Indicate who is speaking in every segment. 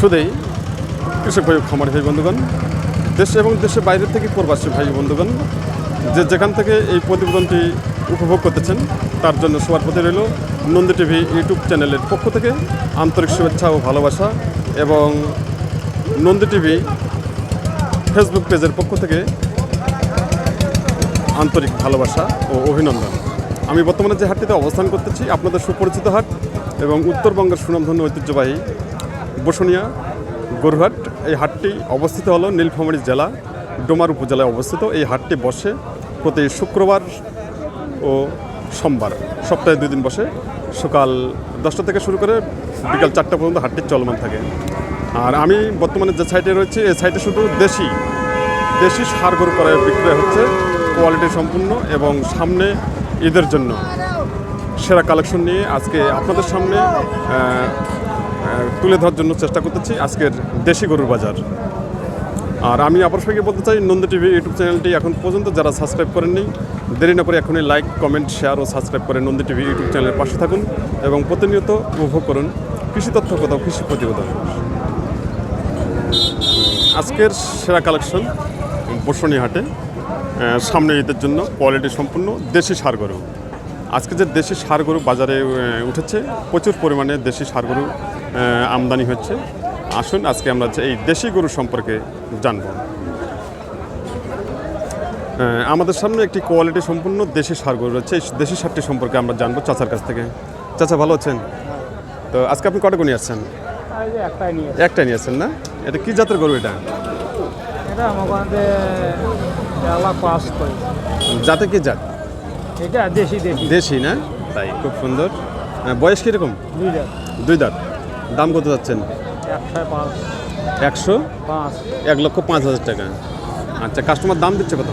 Speaker 1: সুদেই কৃষক ভাই খামারি ভাই বন্ধুগণ, দেশ এবং দেশের বাইরে থেকে প্রবাসী ভাই বন্ধুগণ, যে যেখান থেকে এই প্রতিবেদনটি উপভোগ করতেছেন, তার জন্য সবার প্রতি রইল নন্দী টিভি ইউটিউব চ্যানেলের পক্ষ থেকে আন্তরিক শুভেচ্ছা ও ভালোবাসা এবং নন্দী টিভি ফেসবুক পেজের পক্ষ থেকে আন্তরিক ভালোবাসা ও অভিনন্দন। আমি বর্তমানে যে হাটটিতে অবস্থান করতেছি, আপনাদের সুপরিচিত হাট এবং উত্তরবঙ্গের সুনামধন্য ঐতিহ্যবাহী বসুনিয়া, গরুহাট, এই হাটটি অবস্থিত হলো নীলফামারী জেলা, ডোমার উপজেলায় অবস্থিত। এই হাটটি বসে প্রতি শুক্রবার ও সোমবার, সপ্তাহে দুই দিন বসে। সকাল দশটা থেকে শুরু করে বিকাল চারটা পর্যন্ত হাটটি চলমান থাকে। আর আমি বর্তমানে যে সাইটে রয়েছে, এই সাইটে শুধু দেশি দেশি সার গরু করে বিক্রয় হচ্ছে, কোয়ালিটি সম্পূর্ণ এবং সামনে ঈদের জন্য সেরা কালেকশন নিয়ে আজকে আপনাদের সামনে তুলে ধরার জন্য চেষ্টা করতেছি আজকের দেশি গরুর বাজার। আর আমি আপনার সঙ্গে বলতে চাই, নন্দ টিভি ইউটিউব চ্যানেলটি এখন পর্যন্ত যারা সাবস্ক্রাইব করেননি, দেরি না করে এখনই লাইক, কমেন্ট, শেয়ার ও সাবস্ক্রাইব করে নন্দী টিভি ইউটিউব চ্যানেলের পাশে থাকুন এবং প্রতিনিয়ত উপভোগ করুন কৃষি তথ্য কোথাও, কৃষি প্রতিবেদন। আজকের সেরা কালেকশন বসুনি হাটে সামনে ঈদের জন্য কোয়ালিটি সম্পূর্ণ দেশি সার গরু। আজকে যে দেশি সার গরু বাজারে উঠেছে, প্রচুর পরিমাণে দেশি সার গরু আমদানি হচ্ছে। আসুন আজকে আমরা এই দেশি গরু সম্পর্কে জানব। আমাদের সামনে একটি কোয়ালিটি সম্পূর্ণ দেশি সার গরু রয়েছে। এই দেশি সারটি সম্পর্কে আমরা জানব চাচার কাছ থেকে। চাচা ভালো আছেন? তো আজকে আপনি কটা নিয়ে আসছেন?
Speaker 2: একটাই নিয়ে
Speaker 1: আসছেন না? এটা কি জাতের গরু এটা? জাতে কি জাত?
Speaker 2: এটা দেশি দেশি।
Speaker 1: না? তাই খুব সুন্দর। বয়স কীরকম?
Speaker 2: দুইটা
Speaker 1: দুই দাঁত। দাম কত যাচ্ছেন?
Speaker 2: একশো
Speaker 1: এক লক্ষ পাঁচ হাজার টাকা। আচ্ছা কাস্টমার দাম দিচ্ছে কত?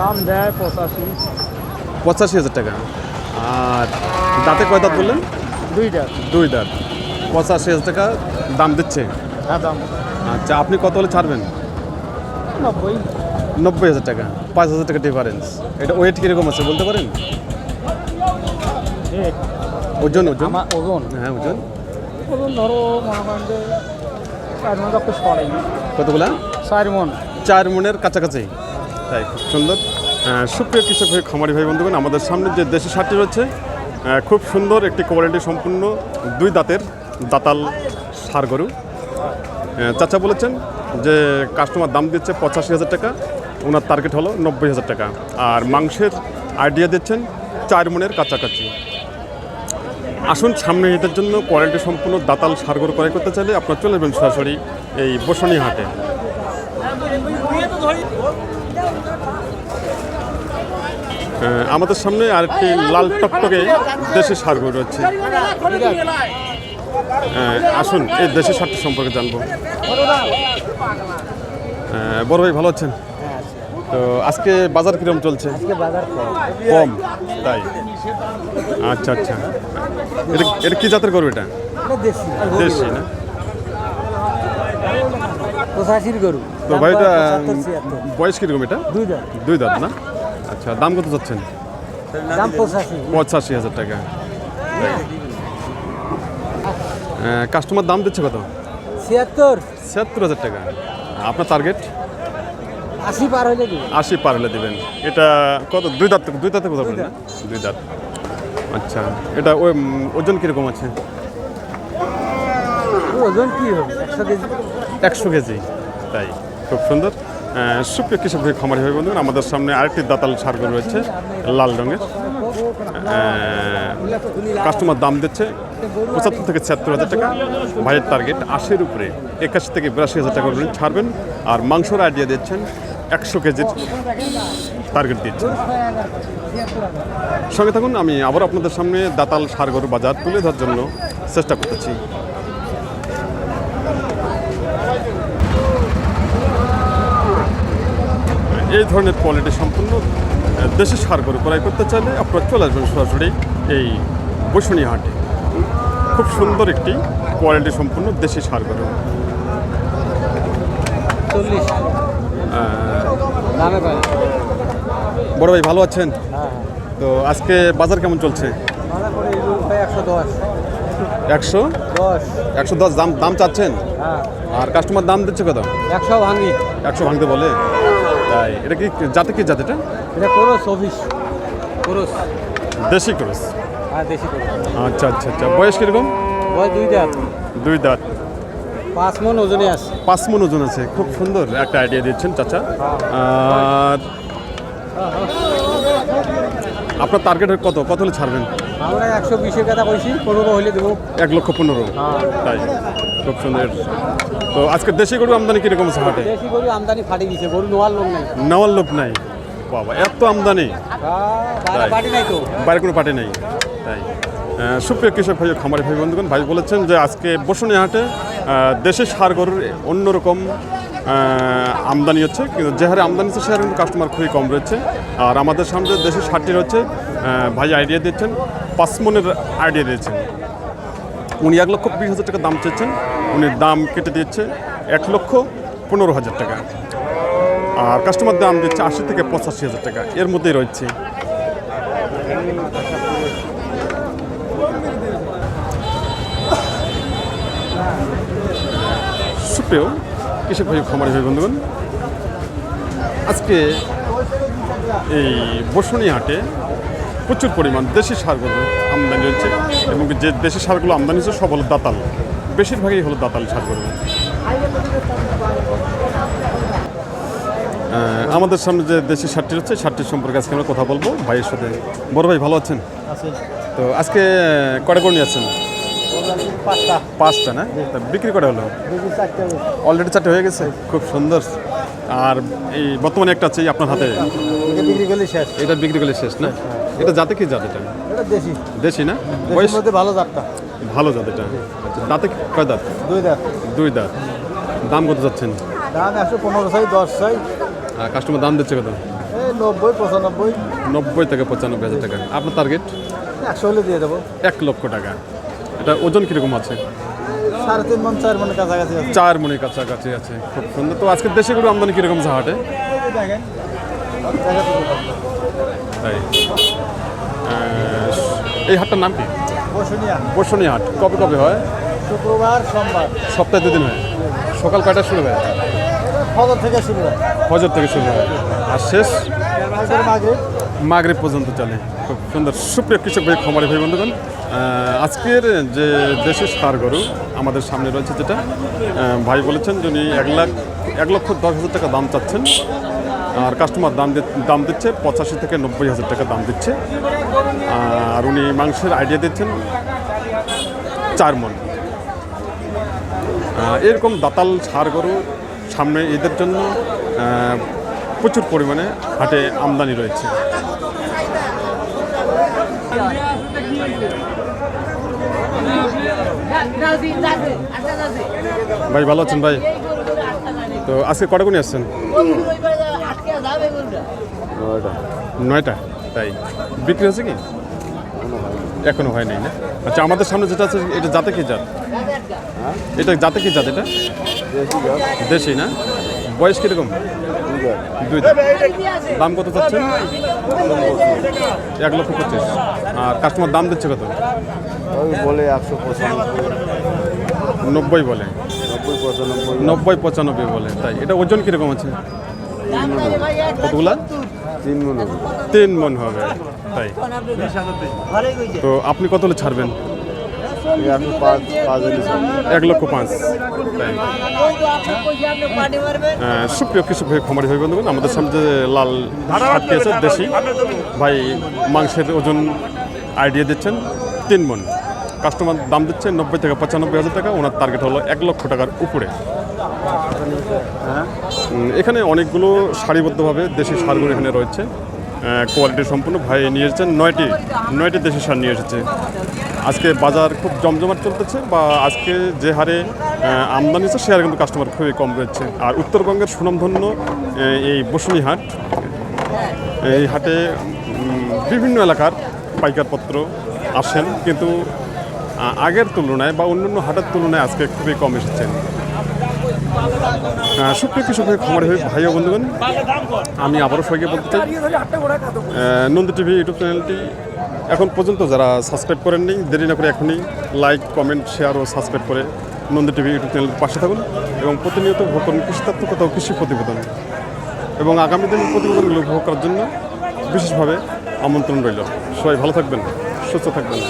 Speaker 2: দাম দেয় পঁচাশি।
Speaker 1: পঁচাশি হাজার টাকা। আর দাঁতে কয় দাঁত বললেন?
Speaker 2: দুইটা
Speaker 1: দুই দাঁত। পঁচাশি হাজার টাকা দাম দিচ্ছে।
Speaker 2: হ্যাঁ দাম।
Speaker 1: আচ্ছা আপনি কত হলে ছাড়বেন?
Speaker 2: নব্বই।
Speaker 1: নব্বই হাজার টাকা। পাঁচ হাজার টাকা ডিফারেন্স এটা ওয়েট কীরকম আছে বলতে পারেন? ওজন ওজন।
Speaker 2: ওজন।
Speaker 1: হ্যাঁ ওজন।
Speaker 2: ধরো মনে করেন যে চার মন তো সরাই
Speaker 1: কতগুলা?
Speaker 2: চার মন।
Speaker 1: চার মনের কাছাকাছি। তাই খুব সুন্দর। সুপ্রিয় কৃষক ভাই খামারি ভাই বন্ধুগণ আমাদের সামনে যে দেশি সারটি রয়েছে খুব সুন্দর একটি কোয়ালিটি সম্পূর্ণ দুই দাঁতের দাতাল সার গরু। চাচা বলেছেন যে কাস্টমার দাম দিচ্ছে পঁচাশি হাজার টাকা ওনার টার্গেট হলো নব্বই হাজার টাকা। আর মাংসের আইডিয়া দিচ্ছেন চার মনের কাছাকাছি। আসুন, সামনে ঈদের জন্য কোয়ালিটি সম্পূর্ণ দাতাল সার গরু ক্রয় করতে চাইলে আপনার চলে যাবেন সরাসরি এই বসনি হাটে। আমাদের সামনে আরেকটি লাল টকটকে দেশি সার গরু রয়েছে আসুন, এই দেশি সারটি সম্পর্কে জানব। বড় ভাই, ভালো আছেন? তো আজকে বাজার কিরম চলছে?
Speaker 2: বাজার
Speaker 1: কম। তাই? আচ্ছা আচ্ছা। এটা এটা কি জাতের গরু এটা?
Speaker 2: দেশি।
Speaker 1: না?
Speaker 2: পঁচাশির গরু।
Speaker 1: তো ভাই এটা বয়স কীরকম এটা? দুই দাঁত। না? আচ্ছা দাম কত যাচ্ছেন
Speaker 2: দাম পঁচাশি।
Speaker 1: পঁচাশি হাজার টাকা। কাস্টমার দাম দিচ্ছে কত?
Speaker 2: ছিয়াত্তর।
Speaker 1: ছিয়াত্তর হাজার টাকা। আপনার টার্গেট
Speaker 2: আশি পার হইলে দিবে
Speaker 1: আশি পার হলে দেবেন। এটা কত? দুই দাঁত দুই দাঁতে কোথাও বলেন দুই দাঁত। আচ্ছা এটা ওই ওজন কীরকম আছে?
Speaker 2: ওজন কি হবে? একশো কেজি।
Speaker 1: একশো কেজি। তাই খুব সুন্দর। সুপ্রিয় কৃষক ভাই খামারি ভাই বন্ধুগণ আমাদের সামনে আরেকটি দাতাল সারগর রয়েছে লাল রঙের। কাস্টমার দাম দিচ্ছে পঁচাত্তর থেকে ছিয়াত্তর হাজার টাকা। ভাইয়ের টার্গেট আশির উপরে। একাশি থেকে বিরাশি হাজার টাকা ছাড়বেন। আর মাংসর আইডিয়া দিচ্ছেন একশো কেজির টার্গেট দিচ্ছেন সঙ্গে থাকুন আমি আবার আপনাদের সামনে দাতাল সারগর বাজার তুলে ধরার জন্য চেষ্টা করতেছি। এই ধরনের কোয়ালিটি সম্পূর্ণ দেশি সার গরু ক্রয় করতে চাইলে আপনারা চলে আসবেন সরাসরি এই বসুনি হাটে খুব সুন্দর একটি কোয়ালিটি সম্পূর্ণ দেশি সার গরু
Speaker 2: চল্লিশ
Speaker 1: বড় ভাই ভালো আছেন?
Speaker 2: হ্যাঁ
Speaker 1: তো আজকে বাজার কেমন চলছে?
Speaker 2: একশো
Speaker 1: একশো?
Speaker 2: দশ।
Speaker 1: দাম দাম চাচ্ছেন?
Speaker 2: হ্যাঁ।
Speaker 1: আর কাস্টমার দাম দিচ্ছে কত?
Speaker 2: একশো ভাঙি।
Speaker 1: একশো ভাঙতে বলে? তাই এটা কি জাতে কি জাত এটা?
Speaker 2: এটা করস অফিস করস
Speaker 1: দেশি ক্রস
Speaker 2: হ্যাঁ দেশি করস
Speaker 1: আচ্ছা আচ্ছা আচ্ছা। বয়স কীরকম?
Speaker 2: বয় দুই দাঁত।
Speaker 1: দুই দাঁত।
Speaker 2: পাঁচ মন ওজনে আছে।
Speaker 1: পাঁচ মন ওজন আছে। খুব সুন্দর একটা আইডিয়া দিচ্ছেন চাচা। আর আপনার টার্গেট কত? কত হলে ছাড়বেন?
Speaker 2: আমরা একশো বিশের কথা কইছি পনেরো হইলে দেবো।
Speaker 1: এক লক্ষ পনেরো।
Speaker 2: হ্যাঁ।
Speaker 1: তাই খুব সুন্দর। তো আজকে দেশি গরু আমদানি কীরকম আছে হাটে?
Speaker 2: দেশি গরু আমদানি ফাটি দিছে গরু নেওয়ার লোক নাই।
Speaker 1: নেওয়ার লোক নাই। বাবা এত আমদানি।
Speaker 2: বাইরে
Speaker 1: তাই।
Speaker 2: পাটি নাই তো।
Speaker 1: বাইরে কোনো পার্টি নেই। তাই। সুপ্রিয় কৃষক ভাই খামারি ভাই বন্ধুগণ ভাই বলেছেন যে আজকে বসুনি হাটে আহ, দেশি সার গরুর অন্যরকম আমদানি হচ্ছে। কিন্তু যে হারে আমদানি হচ্ছে সে হারে কাস্টমার খুবই কম রয়েছে। আর আমাদের সামনে দেশি সারটি রয়েছে ভাই আইডিয়া দিচ্ছেন পাঁচ মনের আইডিয়া দিয়েছেন। উনি এক লক্ষ বিশ হাজার টাকা দাম চেয়েছেন উনি দাম কেটে দিচ্ছে এক লক্ষ পনেরো হাজার টাকা। আর কাস্টমার দাম দিচ্ছে আশি থেকে পঁচাশি হাজার টাকা। এর মধ্যেই রয়েছে। সুপ্রিয় কৃষক ভাই খামারি ভাই বন্ধুগণ আজকে এই বসুনি হাটে প্রচুর পরিমাণ দেশি সারগুলো আমদানি হচ্ছে এবং যে দেশি সারগুলো আমদানি হচ্ছে সব হলো দাতাল। বেশিরভাগই হলো দাতাল সারগুলো আমাদের সামনে যে দেশি সারটি হচ্ছে সারটির সম্পর্কে আজকে আমরা কথা বলব। ভাইয়ের সাথে। বড় ভাই ভালো আছেন? তো আজকে কটা করে নিয়ে আসছেন?
Speaker 2: পাঁচটা
Speaker 1: না? বিক্রি করা হলো? অলরেডি চারটে হয়ে গেছে? খুব সুন্দর। আর এই বর্তমানে একটা আছে আপনার হাতে?
Speaker 2: এটা বিক্রি করলে শেষ।
Speaker 1: এটা বিক্রি করলে শেষ না? এটা যাতে কি জাত এটা?
Speaker 2: দেশি।
Speaker 1: দেশি না? বয়স?
Speaker 2: ভালো জাতটা।
Speaker 1: ভালো জাত এটা। আচ্ছা দাঁতে কয় দাঁত?
Speaker 2: দুই দাঁত।
Speaker 1: দুই দাঁত। দাম কত যাচ্ছেন?
Speaker 2: দাম একশো পনেরো চাই দশ চাই।
Speaker 1: আর কাস্টমার দাম দিচ্ছে কত?
Speaker 2: এই নব্বই পঁচানব্বই।
Speaker 1: নব্বই থেকে পঁচানব্বই হাজার টাকা। আপনার টার্গেট
Speaker 2: একশো হলে দিয়ে দেবো।
Speaker 1: এক লক্ষ টাকা। এটা ওজন কীরকম আছে?
Speaker 2: সাড়ে তিন মন চার মনের কাছাকাছি আছে।
Speaker 1: চার মনের কাছাকাছি আছে খুব সুন্দর। তো আজকে দেশে গরু আমদানি কীরকম আছে। হাটে তাই এই হাটটার নাম কি?
Speaker 2: বসুনিয়া।
Speaker 1: বর্ষণী হাট। কবে কবে হয়?
Speaker 2: শুক্রবার সোমবার।
Speaker 1: সপ্তাহে দুদিন হয়। সকাল কয়টা শুরু হয়?
Speaker 2: ফজর থেকে শুরু হয়।
Speaker 1: ফজর থেকে শুরু হয়। আর শেষ?
Speaker 2: মাঝের মাঝে
Speaker 1: মাগরিব পর্যন্ত চলে। খুব সুন্দর, সুপ্রিয় কৃষক ভাই খামারি ভাই, বন্ধুগণ আজকের যে দেশের সার গরু আমাদের সামনে রয়েছে যেটা ভাই বলেছেন যিনি এক লাখ, এক লক্ষ দশ হাজার টাকা দাম চাচ্ছেন, আর কাস্টমার দাম দাম দিচ্ছে পঁচাশি থেকে নব্বই হাজার টাকা দাম দিচ্ছে, আর উনি মাংসের আইডিয়া দিচ্ছেন চার মন। এরকম দাতাল সার গরু সামনে ঈদের জন্য প্রচুর পরিমাণে হাটে আমদানি রয়েছে। ভাই, ভালো আছেন ভাই? তো আজকে কটা গুণে আসছেন? নয়টা। তাই। বিক্রি হচ্ছে কি? এখনও হয় নাই না? আচ্ছা আমাদের সামনে যেটা আছে, এটা জাতে কি জাত? এটা জাতে কি জাত এটা? দেশি না? বয়স কীরকম? দুই। দাম কত চাচ্ছেন? এক লক্ষ পঁচিশ। আর কাস্টমার দাম দিচ্ছে কত?
Speaker 2: বলে একশো
Speaker 1: নব্বই বলে।
Speaker 2: নব্বই পঁচানব্বই।
Speaker 1: নব্বই পঁচানব্বই বলে তাই। এটা ওজন কীরকম আছে? কতগুলা
Speaker 2: তিন মনে
Speaker 1: তিন মন হবে তাই। তো আপনি কত ছাড়বেন
Speaker 2: একশো পাঁচ পাঁচ হলে
Speaker 1: এক লক্ষ পাঁচ। সুপ্রিয় কৃষক ভাই, খামারি আমাদের সামনে যে লাল হাটটি আছে, দেশি, ভাই মাংসের ওজন আইডিয়া দিচ্ছেন তিন মন। কাস্টমার দাম দিচ্ছে নব্বই থেকে পঁচানব্বই হাজার টাকা, ওনার টার্গেট হলো এক লক্ষ টাকার উপরে। এখানে অনেকগুলো সারিবদ্ধভাবে দেশি সারগুলো এখানে রয়েছে। কোয়ালিটি সম্পূর্ণ, ভাই নিয়ে এসেছেন নয়টি নয়টি দেশি সার নিয়ে এসেছে। আজকে বাজার খুব জমজমাট চলতেছে বা আজকে যে হারে আমদানি হচ্ছে, সে হারে কিন্তু কাস্টমার খুবই কম রয়েছে। আর উত্তরবঙ্গের সুনামধন্য এই বসুনি হাট, এই হাটে বিভিন্ন এলাকার পাইকারপত্র আসেন, কিন্তু আগের তুলনায় বা অন্যান্য হাটের তুলনায় আজকে খুবই কম এসেছেন সুপ্রিয় কৃষকের খবর হয়ে ভাই ও বন্ধুগণ, আমি আবারও সবাইকে বলতে চাই নন্দী টিভি ইউটিউব চ্যানেলটি এখন পর্যন্ত যারা সাবস্ক্রাইব করেননি, দেরি না করে এখনই লাইক কমেন্ট শেয়ার ও সাবস্ক্রাইব করে নন্দী টিভি ইউটিউব চ্যানেলের পাশে থাকুন এবং প্রতিনিয়ত ভোগ করুন কৃষি কৃষি প্রতিবেদন। এবং আগামী দিনের প্রতিবেদনগুলো উপভোগ করার জন্য বিশেষভাবে আমন্ত্রণ রইল। সবাই ভালো থাকবেন, সুস্থ থাকবেন।